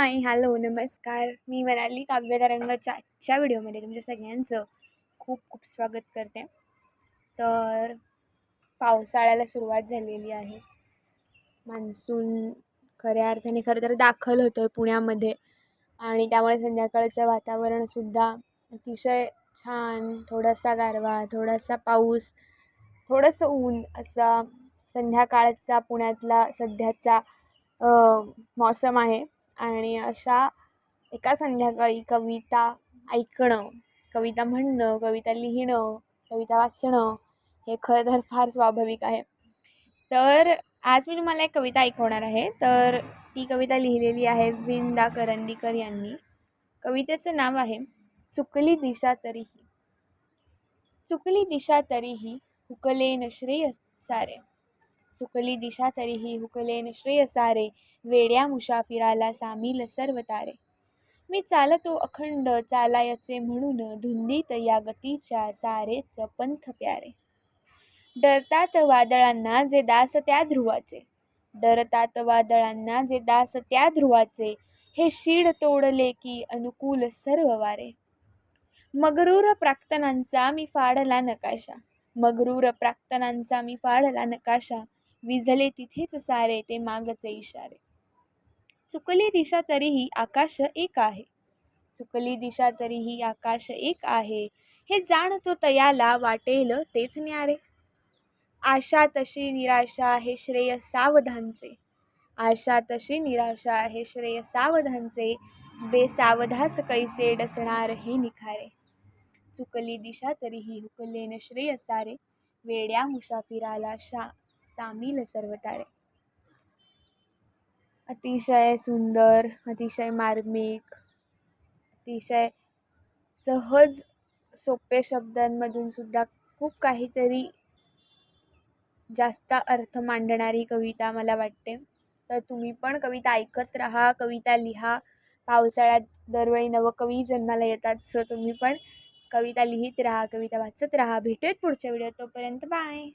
Hi hello नमस्कार. मी मनाली काव्यतरंगाच्या आजच्या व्हिडिओमध्ये तुमच्या सगळ्यांचं खूप खूप स्वागत करते. तर पावसाळ्याला सुरुवात झालेली आहे. मान्सून खऱ्या अर्थाने खरं तर दाखल होतो आहे पुण्यामध्ये. आणि त्यामुळे संध्याकाळचं वातावरणसुद्धा अतिशय छान थोडासा गारवा थोडासा पाऊस थोडंसं ऊन असा संध्याकाळचा पुण्यातला सध्याचा मौसम आहे. आणि अशा एका संध्याकाळी कविता ऐकणं कविता म्हणणं कविता लिहिणं कविता वाचणं हे खरं तर फार स्वाभाविक आहे. तर आज मी तुम्हाला एक कविता ऐकवणार आहे. तर ती कविता लिहिलेली आहे विंदा करंदीकर यांनी. कवितेचं नाव आहे चुकली दिशा तरीही. चुकली दिशा तरीही हुकलेन श्रेय सारे. चुकली दिशा तरीही हुकलेन श्रेय सारे वेड्या मुसाफिराला सामील सर्व तारे मी चालतो अखंड चालायचे म्हणून धुंदीत या गतीच्या सारेच पंथ प्यारे. डरतात वादळांना जे दास त्या ध्रुवाचे. डरतात वादळांना जे दास त्या ध्रुवाचे. हे शीड तोडले की अनुकूल सर्व वारे मगरूर प्राक्तनांचा मी फाडला नकाशा. मगरूर प्राक्तनांचा मी फाडला नकाशा. विझले तिथेच सारे ते मागचे इशारे. चुकली दिशा तरीही आकाश एक आहे. चुकली दिशा तरीही आकाश एक आहे. हे जाणतो तयाला वाटेल तेच न्यारे. आशा तशी निराशा हे श्रेय सावधानचे. आशा तशी निराशा हे श्रेय सावधानचे. बेसावधास कैसे डसणार हे निखारे. चुकली दिशा तरीही हुकलेन श्रेय सारे. वेड्या मुसाफिराला शा सामील सर्व तारे. अतिशय सुंदर अतिशय मार्मिक अतिशय सहज सोपे शब्दांमधून सुद्धा खूप काहीतरी जास्त अर्थ मांडणारी कविता मला वाटते. तर तुम्ही पण कविता ऐकत राहा कविता लिहा. पावसाळ्यात दरवेळी नवकवी जन्माला येतात सो तुम्ही पण कविता लिहित राहा कविता वाचत राहा. भेटूयात पुढच्या व्हिडिओ तोपर्यंत बाय!